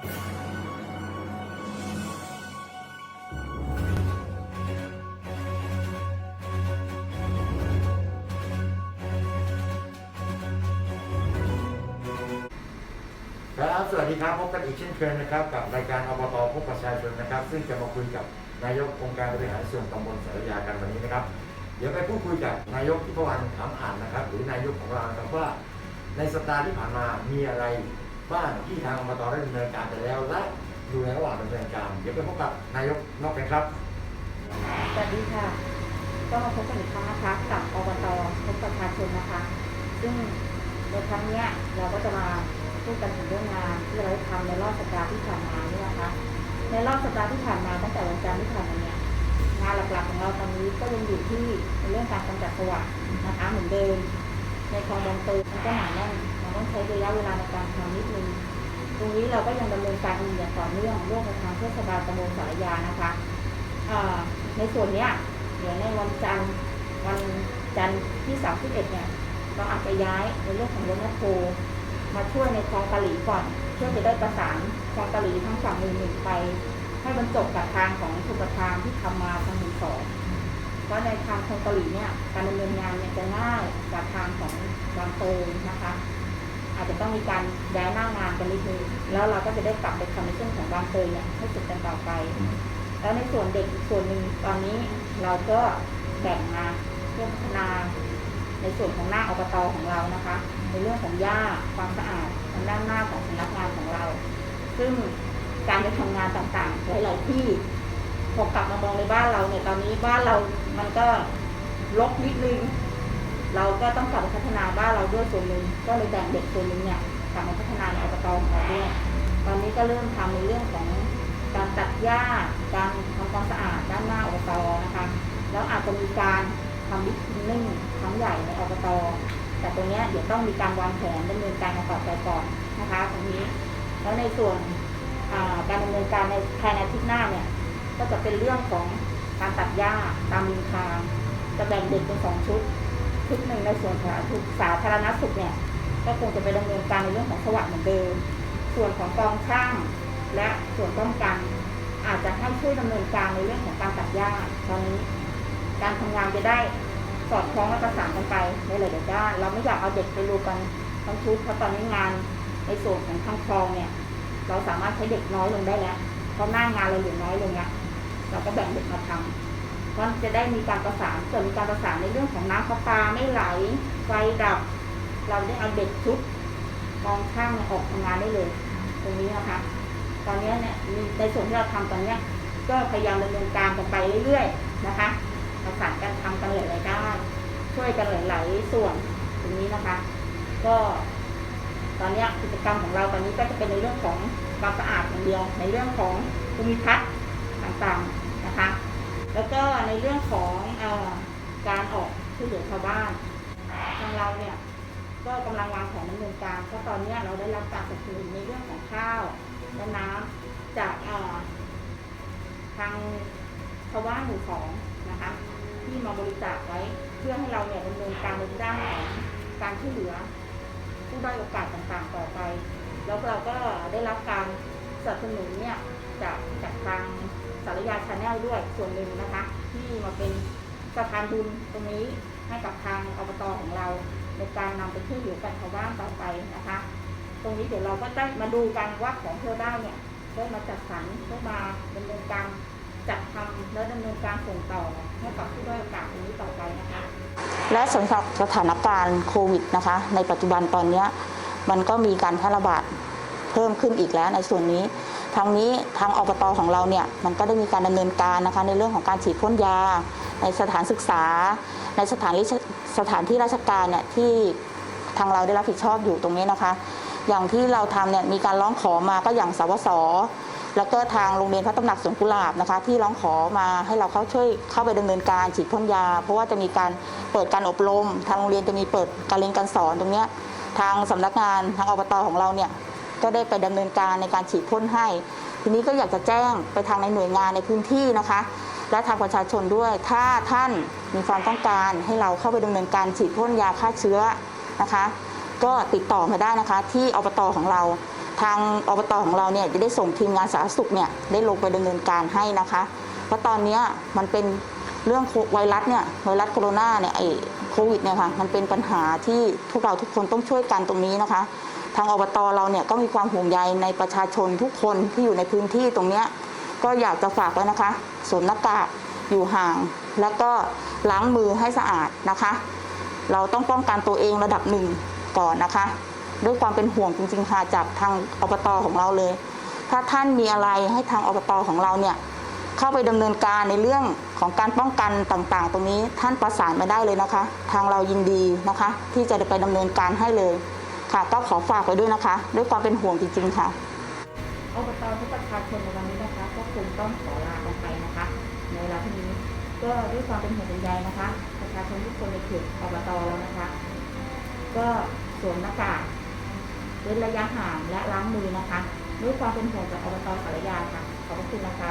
ครับสวัสดีครับพบกันอีกเช่นเคยนะครับ กับรายการอบตพบประชาชนนะครับ ซึ่งจะมาคุยกับนายกองค์การบริหารส่วนตำบลสารยากันวันนี้นะครับ เดี๋ยวไปพูดคุยกับนายกที่พวันถามอ่านนะครับ หรือนายกของเราครับว่า ในสัปดาห์ที่ผ่านมามีอะไร บ้างที่ทางอบตได้ดำเนินการไปแล้ว และอยู่ในระหว่างดำเนินการ เดี๋ยวไปพบกับนายกนอกกันครับ สวัสดีค่ะ ก็มาพบกันอีกครั้งนะคะกับอบตพบประชาชนนะคะ ซึ่งในครั้งเนี้ยเราก็จะมาพูดกันถึงเรื่องงานที่เราได้ทำในรอบสัปดาห์ที่ผ่านมาเนี่ยนะคะ ในรอบสัปดาห์ที่ผ่านมาตั้งแต่วันจันทร์ที่ผ่านมาเนี่ยงานหลักๆของเราตอนนี้ก็ยังอยู่ที่ในเรื่องการกำจัดสว่านนะคะเหมือนเดิม ในคลองบางตยมันก็หนาแน่นมันต้องใช้ระยะเวลาในการทำนิดนึงตรงนี้เราก็ยังดำเนินการอยู่อย่างต่อเนื่องร่วมกับทางเทศบาลตำบลสารยานะคะในส่วนเนี้ยเดี๋ยวในวันจันทร์วันจันทร์ที่31เนี่ยเราอาจจะย้ายในเรื่องของรถแมคโครมาช่วยในคลองกะหลีก่อนเพื่อจะได้ประสานคลองกะหลีทั้งฝั่งหนึ่งหนึ่งไป ให้บรรจบกับทางของสุประทานที่ทำมาทางหนึ่งสอง เพราะในทางคลองกะหลีเนี่ยการดำเนินงานเนี่ยจะง่ายกว่าทางของบางเตยนะคะ อาจจะต้องมีการย้ายหน้างานกันนิดนึงแล้วเราก็จะได้กลับไปทำในเรื่องของบางเตยเนี่ยให้เสร็จกันต่อไป แล้วในส่วนเด็กอีกส่วนหนึ่งตอนนี้เราก็แบ่งมาเพื่อพัฒนาในส่วนของหน้าอบตของเรานะคะ ในเรื่องของหญ้าความสะอาดทางด้านหน้าของสำนักงานของเรา ซึ่งการไปทำงานต่างๆหลายๆที่ พอกลับมามองในบ้านเราเนี่ยตอนนี้บ้านเรามันก็รกนิดนึง เราก็ต้องกลับมาพัฒนาบ้านเราด้วยส่วนหนึ่งก็เลยแบ่งเด็กส่วนหนึ่งเนี่ยกลับมาพัฒนาในอบตของเราด้วยตอนนี้ก็เริ่มทำในเรื่องของการตัดหญ้าการทำความสะอาดด้านหน้าอบตนะคะ แล้วอาจจะมีการทำบิ๊กคลีนนิ่งครั้งใหญ่ในอบตแต่ตรงเนี้ยเดี๋ยวต้องมีการวางแผนดำเนินการกันต่อไปก่อนนะคะตรงนี้ แล้วในส่วนการดำเนินการในภายในอาทิตย์หน้าเนี่ย ก็จะเป็นเรื่องของการตัดหญ้าตามริมทาง จะแบ่งเด็กเป็นสองชุด ชุดหนึ่งในส่วนสาธารณสุขสาธารณสุขเนี่ย ก็คงจะไปดำเนินการในเรื่องของสวัสดิ์เหมือนเดิม ส่วนของกองช่าง และส่วนป้องกัน อาจจะให้ช่วยดำเนินการในเรื่องของการตัดหญ้าตอนนี้ การทำงานจะได้สอดคล้องและประสานกันไปในหลายๆด้าน เราไม่อยากเอาเด็กไปรวมกันทั้งชุดเพราะตอนนี้งานในส่วนของทางคลองเนี่ย เราสามารถใช้เด็กน้อยลงได้แล้วเพราะหน้างานเราเหลือน้อยลงแล้ว เราก็แบ่งเด็กมาทำเพราะจะได้มีการประสานเกิมีการประสานในเรื่องของน้ำประปาไม่ไหลไฟดับ เราได้เอาเด็กชุดกองช่างออกทำงานได้เลย ตรงนี้นะคะ ตอนนี้เนี่ยในส่วนที่เราทำตอนเนี้ยก็พยายามดำเนินการกันไปเรื่อยๆนะคะ ประสานกันทำกันหลายๆด้านช่วยกันหลายๆส่วนตรงนี้นะคะ ก็ตอนนี้กิจกรรมของเราตอนนี้ก็จะเป็นในเรื่องของความสะอาดอย่างเดียว ในเรื่องของภูมิทัศน์ ต่างๆนะคะ แล้วก็ในเรื่องของอการออกช่วยเหลือชาวบ้านทางเราเนี่ยก็กำลังวางแผนดำเนินการเพราะตอนนี้เราได้รับการสนับสนุนในเรื่องของข้าวและน้ำจากทางชาวบ้านหมู่สองนะคะที่มาบริจาคไว้เพื่อให้เราเนี่ยดำเนินการในด้านของการช่วยเหลือผู้ด้อยโอกาสต่างๆ ต่อไป แล้วเราก็ได้รับการ สนับสนุนเนี่ยจากจากทางสารยาชาแนลด้วยส่วนหนึ่งนะคะ ที่มาเป็นสะพานบุญตรงนี้ให้กับทางอบตของเรา ในการนำไปช่วยเหลือกันชาวบ้านต่อไปนะคะ ตรงนี้เดี๋ยวเราก็ได้มาดูกันว่าของเธอได้เนี่ยได้มาจัดสรรเพื่อมาดำเนินการจัดทำและดำเนินการส่งต่อให้กับผู้ด้อยโอกาสตรงนี้ต่อไปนะคะ และสำหรับสถานการณ์โควิดนะคะ ในปัจจุบันตอนนี้มันก็มีการแพร่ระบาด เพิ่มขึ้นอีกแล้วในส่วนนี้ ทางนี้ทางอบตของเราเนี่ยมันก็ได้มีการดำเนินการนะคะในเรื่องของการฉีดพ่นยา ในสถานศึกษา ในสถานที่สถานที่ราชการเนี่ยที่ทางเราได้รับผิดชอบอยู่ตรงนี้นะคะ อย่างที่เราทำเนี่ยมีการร้องขอมาก็อย่างสวสแล้วก็ทางโรงเรียนพระตำหนักสวนกุหลาบนะคะ ที่ร้องขอมาให้เราเข้าช่วยเข้าไปดำเนินการฉีดพ่นยา เพราะว่าจะมีการเปิดการอบรม ทางโรงเรียนจะมีเปิดการเรียนการสอนตรงเนี้ยทางสำนักงานทางอบตของเราเนี่ย ก็ได้ไปดำเนินการในการฉีดพ่นให้ ทีนี้ก็อยากจะแจ้งไปทางในหน่วยงานในพื้นที่นะคะ และทางประชาชนด้วย ถ้าท่านมีความต้องการให้เราเข้าไปดำเนินการฉีดพ่นยาฆ่าเชื้อนะคะ ก็ติดต่อมาได้นะคะ ที่อบตของเรา ทางอบตของเราเนี่ยจะได้ส่งทีมงานสาธารณสุขเนี่ยได้ลงไปดำเนินการให้นะคะเพราะตอนนี้มันเป็นเรื่องไวรัสเนี่ยไวรัสโคโรนาเนี่ยไอโควิดเนี่ยค่ะมันเป็นปัญหาที่พวกเราทุกคนต้องช่วยกันตรงนี้นะคะ ทางอบตเราเนี่ยก็มีความห่วงใยในประชาชนทุกคนที่อยู่ในพื้นที่ตรงเนี้ยก็อยากจะฝากไว้นะคะสวมหน้ากากอยู่ห่าง แล้วก็ล้างมือให้สะอาดนะคะ เราต้องป้องกันตัวเองระดับหนึ่งก่อนนะคะ ด้วยความเป็นห่วงจริงๆค่ะจากทางอบตของเราเลย ถ้าท่านมีอะไรให้ทางอบตของเราเนี่ยเข้าไปดำเนินการในเรื่องของการป้องกันต่างๆ ตรงนี้ท่านประสานมาได้เลยนะคะ ทางเรายินดีนะคะ ที่จะไปดำเนินการให้เลย ค่ะก็ขอฝากไว้ด้วยนะคะ ด้วยความเป็นห่วงจริงๆค่ะอบตทุกประชาชนในวันนี้นะคะก็คงต้องขอลากันไปนะคะ ในเวลาที่นี้ก็ด้วยความเป็นห่วงเป็นใยนะคะ ประชาชนทุกคนในเขตอบตแล้วนะคะ ก็สวมหน้ากากเว้นระยะห่างและล้างมือนะคะ ด้วยความเป็นห่วงจากอบตสารยาค่ะขอบพระคุณนะคะ